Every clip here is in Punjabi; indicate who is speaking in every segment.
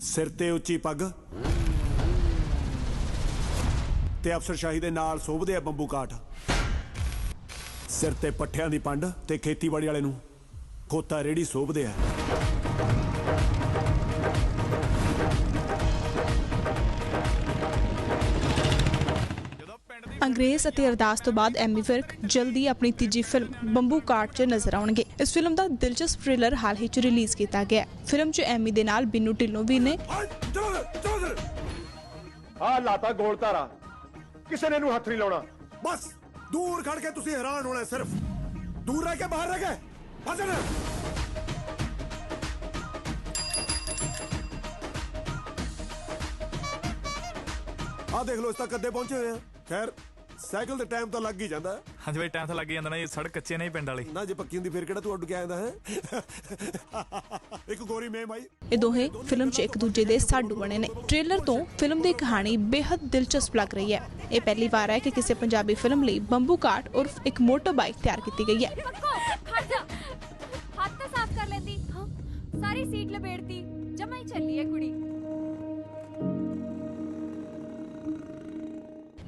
Speaker 1: ਸਿਰ ਤੇ ਉੱਚੀ ਪੱਗ। ਤੇ ਅਫਸਰਸ਼ਾਹੀ ਦੇ ਨਾਲ ਸੋਭਦੇ ਆ ਬੰਬੂ ਕਾਠ। ਸਿਰ ਤੇ ਪੱਠਿਆਂ ਦੀ ਪੰਡ ਤੇ ਖੇਤੀਬਾੜੀ ਵਾਲੇ ਨੂੰ ਖੋਤਾ ਰੇੜੀ ਸੋਭਦੇ ਆ।
Speaker 2: ਅੰਗਰੇਜ਼ ਅਤੇ ਅਰਦਾਸ ਤੋਂ ਬਾਅਦ ਐਮੀ ਵਿਰਕ ਜਲਦੀ ਆਪਣੀ ਤੀਜੀ ਫਿਲਮ ਬੰਬੂ ਕਾਟ 'ਚ ਨਜ਼ਰ ਆਉਣਗੇ। ਇਸ ਫਿਲਮ ਦਾ ਦਿਲਚਸਪ ਟ੍ਰੇਲਰ ਹਾਲ ਹੀ 'ਚ ਰਿਲੀਜ਼ ਕੀਤਾ ਗਿਆ। ਫਿਲਮ 'ਚ ਐਮੀ ਦੇ ਨਾਲ ਬਿੰਨੂ ਢਿੱਲੋਂ ਵੀ ਨੇ।
Speaker 3: ਆ ਲਾਤਾ ਗੋਲ ਧਾਰਾ। ਕਿਸੇ ਨੇ ਇਹਨੂੰ ਹੱਥ ਨਹੀਂ ਲਾਉਣਾ।
Speaker 1: ਬਸ ਦੂਰ ਖੜ ਕੇ ਤੁਸੀਂ ਹੈਰਾਨ ਹੋਣਾ ਸਿਰਫ। ਦੂਰ ਰਹਿ ਕੇ ਬਾਹਰ ਰਹਿ ਕੇ। ਭਜਨ ਆ ਦੇਖ ਲਓ ਇਸ ਤੱਕ ਅੱਧੇ ਪਹੁੰਚੇ ਹੋਏ ਆ। ਖੈਰ ਸਾਈਕਲ ਤੇ ਟਾਈਮ ਤਾਂ ਲੱਗ ਹੀ ਜਾਂਦਾ। ਹੈ।
Speaker 4: ਹਾਂਜੀ ਬਾਈ ਟਾਈਮ ਤਾਂ ਲੱਗ ਹੀ ਜਾਂਦਾ ਨਾ ਇਹ ਸੜਕ ਕੱਚੇ ਨਹੀਂ ਪਿੰਡ ਵਾਲੀ।
Speaker 1: ਨਾ ਜੇ ਪੱਕੀ ਹੁੰਦੀ ਫਿਰ ਕਿਹੜਾ ਤੂੰ ਅੱਡ ਕੇ ਆਇਆ ਹੈ? ਇੱਕ ਗੋਰੀ ਮੇਮ ਆਈ।
Speaker 2: ਇਹ ਦੋਹੇ ਫਿਲਮ 'ਚ ਇੱਕ ਦੂਜੇ ਦੇ ਸਾਡੂ ਬਣੇ ਨੇ। ਟ੍ਰੇਲਰ ਤੋਂ ਫਿਲਮ ਦੀ ਕਹਾਣੀ ਬੇहद ਦਿਲਚਸਪ ਲੱਗ ਰਹੀ ਹੈ। ਇਹ ਪਹਿਲੀ ਵਾਰ ਹੈ ਕਿ ਕਿਸੇ ਪੰਜਾਬੀ ਫਿਲਮ ਲਈ ਬੰਬੂ ਕਾਟ ਉਰਫ ਇੱਕ ਮੋਟਰ ਬਾਈਕ ਤਿਆਰ ਕੀਤੀ ਗਈ ਹੈ।
Speaker 5: ਪੱਕੋ ਹਟ ਜਾ। ਹੱਥ ਤਾਂ ਸਾਫ਼ ਕਰ ਲੈਂਦੀ। ਹਾਂ ਸਾਰੀ ਸੀਟ ਲਪੇੜਤੀ ਜਮਾ ਹੀ ਚੱਲੀ ਹੈ ਕੁੜੀ।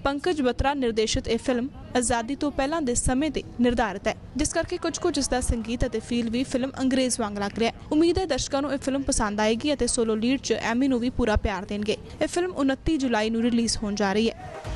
Speaker 2: ਪੰਕਜ ਬਤਰਾ ਨਿਰਦੇਸ਼ਿਤ ਇਹ ਫਿਲਮ ਆਜ਼ਾਦੀ ਤੋਂ ਪਹਿਲਾਂ ਦੇ ਸਮੇਂ ਤੇ ਨਿਰਧਾਰਿਤ ਹੈ, ਜਿਸ ਕਰਕੇ ਕੁਝ ਕੁਝ ਇਸ ਦਾ ਸੰਗੀਤ ਅਤੇ ਫੀਲ ਵੀ ਫਿਲਮ ਅੰਗਰੇਜ਼ ਵਾਂਗ ਲੱਗ ਰਿਹਾ ਹੈ। ਉਮੀਦ ਹੈ ਦਰਸ਼ਕਾਂ ਨੂੰ ਇਹ ਫਿਲਮ ਪਸੰਦ ਆਏਗੀ ਅਤੇ ਸੋਲੋ ਲੀਡ 'ਚ ਐਮੀ ਨੂੰ ਵੀ ਪੂਰਾ ਪਿਆਰ ਦੇਣਗੇ। ਇਹ ਫਿਲਮ 29 ਜੁਲਾਈ ਨੂੰ ਰਿਲੀਜ਼ ਹੋਣ ਜਾ ਰਹੀ ਹੈ।